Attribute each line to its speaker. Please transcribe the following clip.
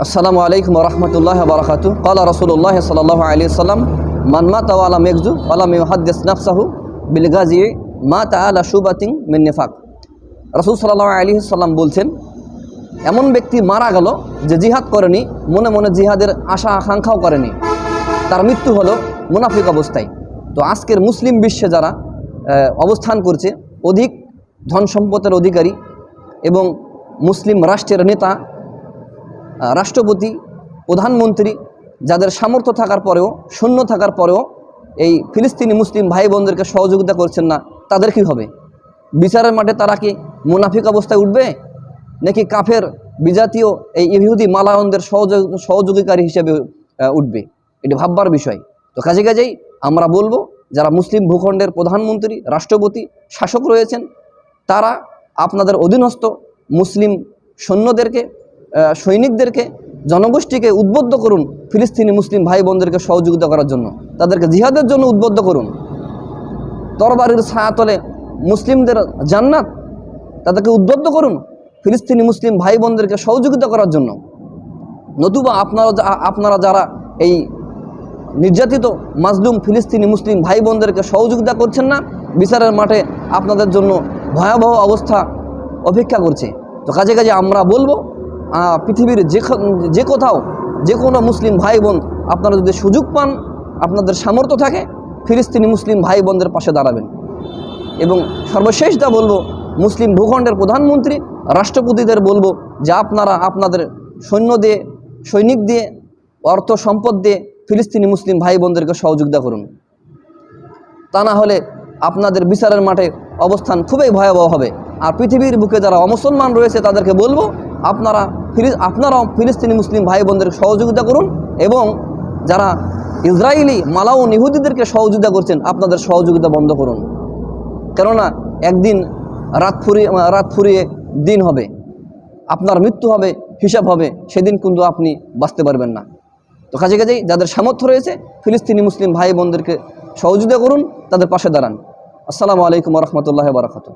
Speaker 1: আসসালামু আলাইকুম রহমতুল্লাহ বারকাতু। কালা রসুল্লাহ সাল্লাহ আলী সাল্লাম মানমা তাওয়ালা মেঘজু আলাম হাদ্দিস নাফসাহু বিলগাজি মা তালা সুবাতিং মিন নেফাক। রসুল সাল্লাহ আলী সাল্লাম বলছেন, এমন ব্যক্তি মারা গেল যে জিহাদ করেনি, মনে মনে জিহাদের আশা আকাঙ্ক্ষাও করেনি। তার মৃত্যু হলো মুনাফিক অবস্থায়। তো আজকের মুসলিম বিশ্বে যারা অবস্থান করছে, অধিক ধন সম্পদের অধিকারী এবং মুসলিম রাষ্ট্রের নেতা রাষ্ট্রপতি, প্রধানমন্ত্রী, যাদের সামর্থ্য থাকার পরেও শূন্য থাকার পরেও এই ফিলিস্তিনি মুসলিম ভাই বোনদেরকে সহযোগিতা করছেন না, তাদের কি হবে? বিচারের মাঠে তারা কি মুনাফিক অবস্থায় উঠবে? নাকি কাফের বিজাতীয় এই ইহুদি মালায়নদের সহযোগ, সহযোগীকারী হিসেবে উঠবে? এটি ভাববার বিষয়। তো কাজে কাজেই আমরা বলব, যারা মুসলিম ভূখণ্ডের প্রধানমন্ত্রী, রাষ্ট্রপতি, শাসক রয়েছেন, তারা আপনাদের অধীনস্থ মুসলিম সৈন্যদেরকে সৈনিকদেরকে, জনগোষ্ঠীকে উদ্বুদ্ধ করুন ফিলিস্তিনি মুসলিম ভাই বোনদেরকে সহযোগিতা করার জন্য। তাদেরকে জিহাদের জন্য উদ্বুদ্ধ করুন। তরবারির ছায়াতলে মুসলিমদের জান্নাত তাদেরকে উদ্বুদ্ধ করুন ফিলিস্তিনি মুসলিম ভাই বোনদেরকে সহযোগিতা করার জন্য। নতুবা আপনারা আপনারা যারা এই নির্যাতিত মাজলুম ফিলিস্তিনি মুসলিম ভাই বোনদেরকে সহযোগিতা করছেন না, বিচারের মাঠে আপনাদের জন্য ভয়াবহ অবস্থা অপেক্ষা করছে। তো কাজে কাজে আমরা বলব পৃথিবীর যে যে কোথাও যে কোনো মুসলিম ভাই বোন আপনারা যদি সুযোগ পান, আপনাদের সামর্থ্য থাকে, ফিলিস্তিনি মুসলিম ভাই বোনদের পাশে দাঁড়াবেন। এবং সর্বশেষ সর্বশেষটা বলব, মুসলিম ভূখণ্ডের প্রধানমন্ত্রী, রাষ্ট্রপতিদের বলব যে আপনারা আপনাদের সৈন্য দিয়ে, সৈনিক দিয়ে, অর্থ সম্পদ দিয়ে ফিলিস্তিনি মুসলিম ভাই বোনদেরকে সহযোগিতা করুন। তা না হলে আপনাদের বিচারের মাঠে অবস্থান খুবই ভয়াবহ হবে। আর পৃথিবীর বুকে যারা অমুসলমান রয়েছে, তাদেরকে বলব, আপনারা ফিলিস আপনারাও ফিলিস্তিনি মুসলিম ভাই বোনদের সহযোগিতা করুন এবং যারা ইসরায়েলি মালাউন ইহুদিদেরকে সহযোগিতা করছেন, আপনাদের সহযোগিতা বন্ধ করুন। কেননা, একদিন রাত ফুরিয়ে রাত ফুরিয়ে দিন হবে। আপনার মৃত্যু হবে, হিসাব হবে, সেদিন কিন্তু আপনি বাঁচতে পারবেন না। তো কাজে কাজেই যাদের সামর্থ্য রয়েছে, ফিলিস্তিনি মুসলিম ভাই বোনদেরকে সহযোগিতা করুন, তাদের পাশে দাঁড়ান। আসসালামু আলাইকুম রহমতুল্লাহ বারাকাতু